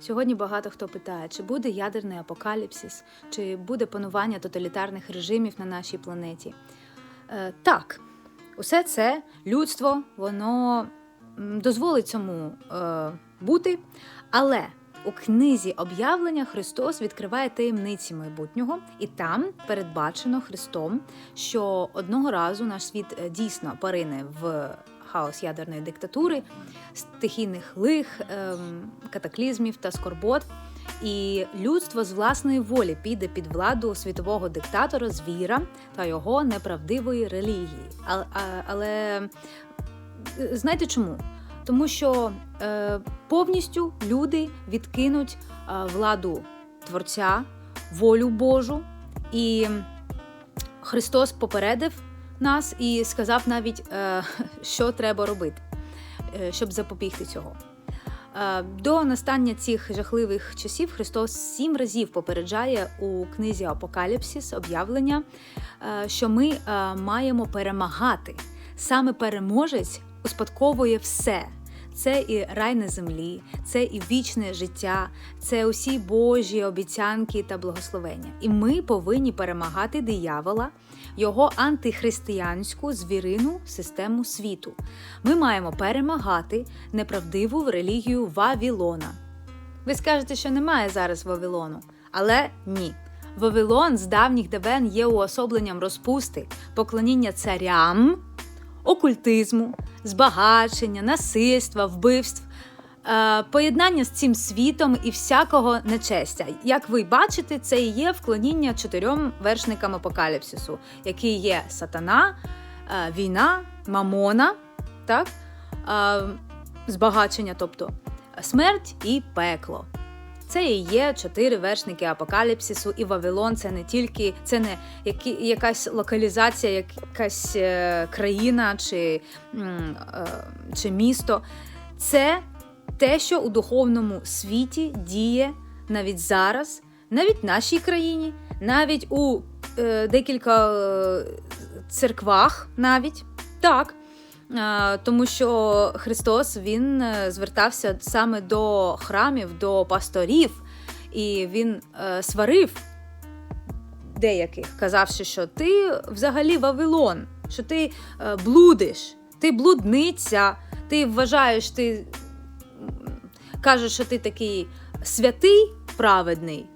Сьогодні багато хто питає, чи буде ядерний апокаліпсис, чи буде панування тоталітарних режимів на нашій планеті. Е, так, усе це людство, воно дозволить цьому е, бути, але у книзі об'явлення Христос відкриває таємниці майбутнього, і там передбачено Христом, що одного разу наш світ е, дійсно порине в хаос ядерної диктатури, стихійних лих, ем, катаклізмів та скорбот. І людство з власної волі піде під владу світового диктатора звіра та його неправдивої релігії. Але е, знаєте чому? Тому що е, повністю люди відкинуть е, владу Творця, волю Божу, і Христос попередив нас і сказав навіть, е, що треба робити, е, щоб запобігти цього. Е, До настання цих жахливих часів Христос сім разів попереджає у книзі Апокаліпсис об'явлення, що ми маємо перемагати. Саме переможець успадковує все. Це і рай на землі, це і вічне життя, це усі Божі обіцянки та благословення. І ми повинні перемагати диявола, його антихристиянську звірину систему світу. Ми маємо перемагати неправдиву релігію Вавілона. Ви скажете, що немає зараз Вавилону, але ні. Вавилон з давніх давен є уособленням розпусти, поклоніння царям, окультизму, збагачення, насильства, вбивств, поєднання з цим світом і всякого нечестя. Як ви бачите, це і є вклоніння чотирьом вершникам апокаліпсису, які є сатана, е, війна, мамона, так? Е, збагачення, тобто смерть і пекло. Це і є чотири вершники апокаліпсису, і Вавилон це не тільки це не які, якась локалізація, якась е, країна чи, е, чи місто. Це те, що у духовному світі діє навіть зараз, навіть в нашій країні, навіть у е, декілька е, церквах, навіть так. Е, Тому що Христос він е, звертався саме до храмів, до пасторів, і він е, сварив деяких, казавши, що ти взагалі Вавилон, що ти блудиш, ти блудниця, ти вважаєш, ти кажеш, що ти такий святий, праведний,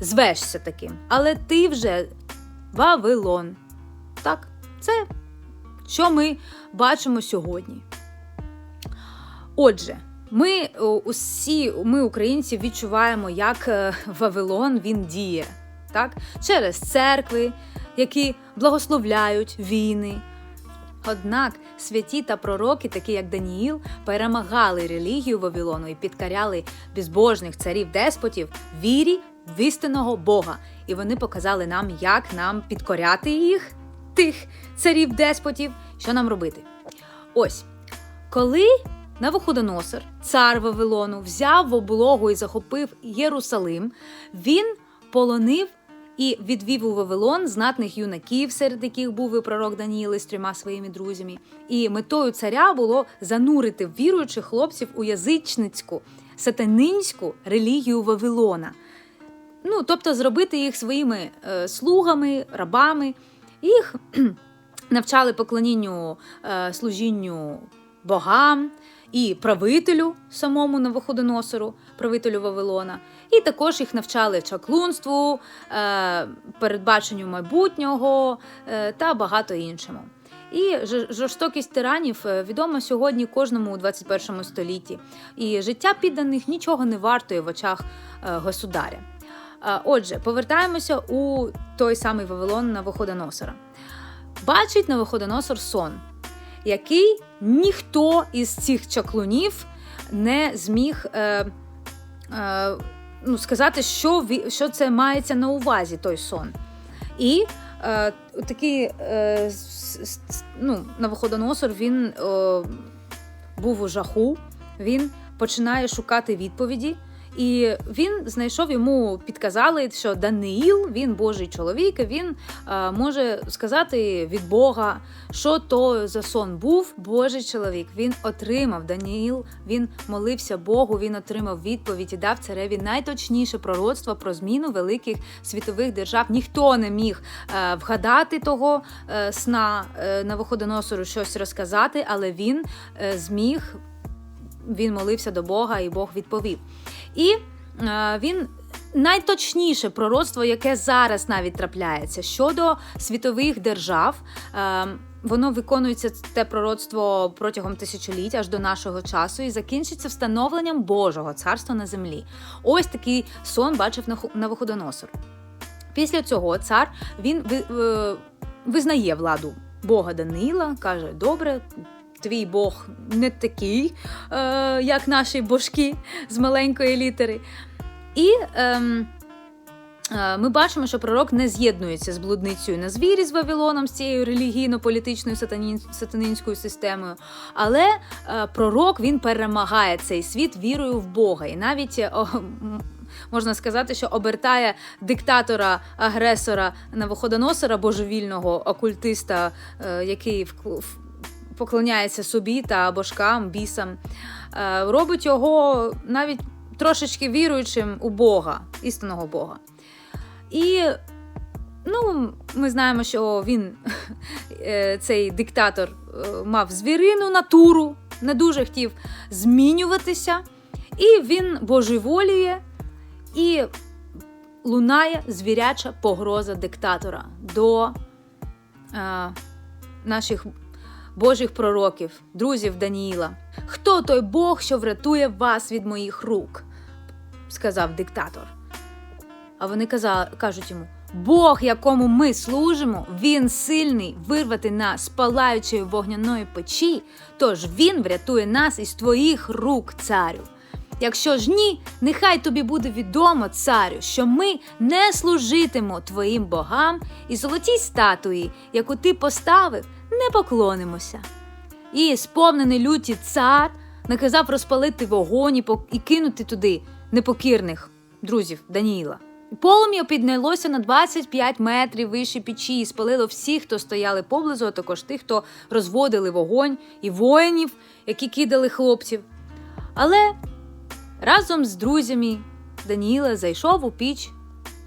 звешся таким, але ти вже Вавилон. Так, це що ми бачимо сьогодні. Отже, ми усі, ми, українці, відчуваємо, як е, Вавилон він діє. Так? Через церкви, які благословляють війни. Однак святі та пророки, такі як Даніїл, перемагали релігію Вавилону і підкаряли безбожних царів-деспотів вірі в істинного Бога. І вони показали нам, як нам підкоряти їх, тих царів-деспотів, що нам робити. Ось, коли Навуходоносор, цар Вавилону, взяв в облогу і захопив Єрусалим, він полонив і відвів у Вавилон знатних юнаків, серед яких був і пророк Даніїл з трьома своїми друзями. І метою царя було занурити віруючих хлопців у язичницьку, сатанинську релігію Вавилона. Ну, тобто зробити їх своїми е, слугами, рабами. Їх навчали поклонінню е, служінню богам і правителю самому Навуходоносору, правителю Вавилона. І також їх навчали чаклунству, е, передбаченню майбутнього е, та багато іншому. І жорстокість тиранів е, відома сьогодні кожному у 21 столітті. І життя підданих нічого не вартує в очах государя. Отже, повертаємося у той самий Вавилон Навуходоносора. Бачить Навуходоносор сон, який ніхто із цих чаклунів не зміг е, е, ну, сказати, що, що це мається на увазі той сон. І е, такий е, ну, Навуходоносор він е, був у жаху, він починає шукати відповіді І він знайшов йому, підказали, що Даниїл, він Божий чоловік, він е, може сказати від Бога, що то за сон був Божий чоловік. Він отримав Даниїл, він молився Богу, він отримав відповідь і дав цареві найточніше пророцтво про зміну великих світових держав. Ніхто не міг е, вгадати того е, сна е, Навуходоносору щось розказати, але він е, зміг. Він молився до Бога, і Бог відповів. І е, він найточніше пророцтво, яке зараз навіть трапляється щодо світових держав. Е, Воно виконується те пророцтво протягом тисячоліть аж до нашого часу і закінчиться встановленням Божого царства на землі. Ось такий сон бачив Навуходоносор. Після цього цар він е, визнає владу Бога Даниїла, каже: Добре, твій Бог не такий, е, як наші божки з маленької літери. І ем, е, ми бачимо, що пророк не з'єднується з блудницею на звірі з Вавилоном, з цією релігійно-політичною сатанинською системою. Але е, пророк він перемагає цей світ вірою в Бога. І навіть е, о, можна сказати, що обертає диктатора, агресора Навуходоносора, божевільного окультиста, е, який поклоняється собі та божкам, бісам, е, робить його навіть трошечки віруючим у Бога, істинного Бога. І ну, ми знаємо, що він, е, цей диктатор, е, мав звірину натуру, не дуже хотів змінюватися, і він божеволіє і лунає звіряча погроза диктатора до е, наших божих пророків, друзів Даніїла. Хто той Бог, що врятує вас від моїх рук? сказав диктатор. А вони казали, кажуть йому: Бог, якому ми служимо, він сильний вирвати нас з палаючої вогняної печі, тож він врятує нас із твоїх рук, царю. Якщо ж ні, нехай тобі буде відомо, царю, що ми не служитимо твоїм богам і золотій статуї, яку ти поставив, не поклонимося. І сповнений люті цар наказав розпалити вогонь і кинути туди непокірних друзів Даніїла. Полум'я піднялося на 25 метрів вище печі і спалило всіх, хто стояли поблизу, а також тих, хто розводили вогонь, і воїнів, які кидали хлопців. Але разом з друзями Даніїла зайшов у піч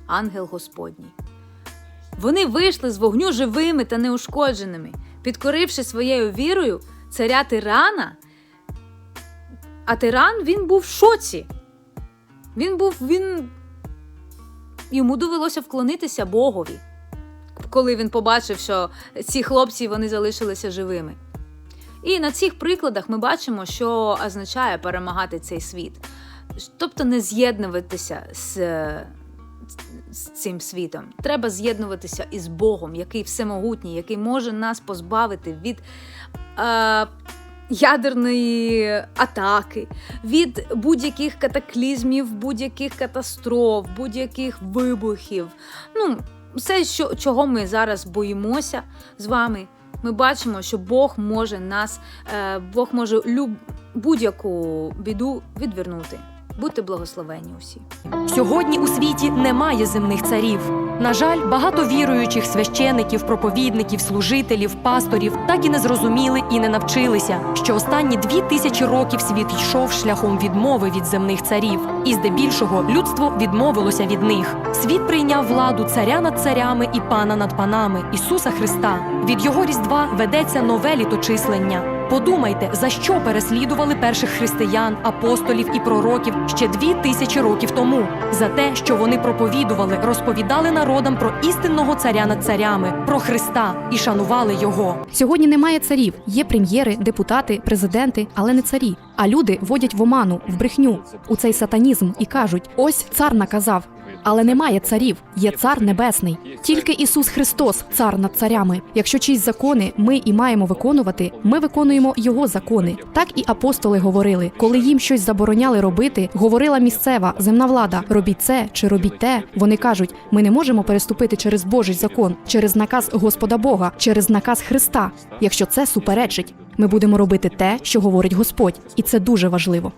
ангел Господній. Вони вийшли з вогню живими та неушкодженими, підкоривши своєю вірою царя тирана. А тиран він був в шоці. Він був він. Йому довелося вклонитися Богові, коли він побачив, що ці хлопці вони залишилися живими. І на цих прикладах ми бачимо, що означає перемагати цей світ. Тобто не з'єднуватися з, з цим світом. Треба з'єднуватися із Богом, який всемогутній, який може нас позбавити від е, ядерної атаки, від будь-яких катаклізмів, будь-яких катастроф, будь-яких вибухів. Ну, все, що, чого ми зараз боїмося з вами. Ми бачимо, що Бог може нас, е, Бог може будь-яку біду відвернути. Будьте благословені усі. Сьогодні у світі немає земних царів. На жаль, багато віруючих священиків, проповідників, служителів, пасторів так і не зрозуміли і не навчилися, що останні дві тисячі років світ йшов шляхом відмови від земних царів, і здебільшого людство відмовилося від них. Світ прийняв владу царя над царями і пана над панами Ісуса Христа. Від його різдва ведеться нове літочислення. Подумайте, за що переслідували перших християн, апостолів і пророків ще дві тисячі років тому, за те, що вони проповідували, розповідали народам про істинного царя над царями, про Христа і шанували його. Сьогодні немає царів. Є прем'єри, депутати, президенти, але не царі. А люди водять в оману, в брехню, у цей сатанізм і кажуть: ось цар наказав. Але немає царів, є цар небесний. Тільки Ісус Христос, цар над царями. Якщо чиїсь закони ми і маємо виконувати, ми виконуємо Його закони. Так і апостоли говорили, коли їм щось забороняли робити, говорила місцева земна влада: робіть це чи робіть те. Вони кажуть, ми не можемо переступити через Божий закон, через наказ Господа Бога, через наказ Христа. Якщо це суперечить, ми будемо робити те, що говорить Господь, і це дуже важливо.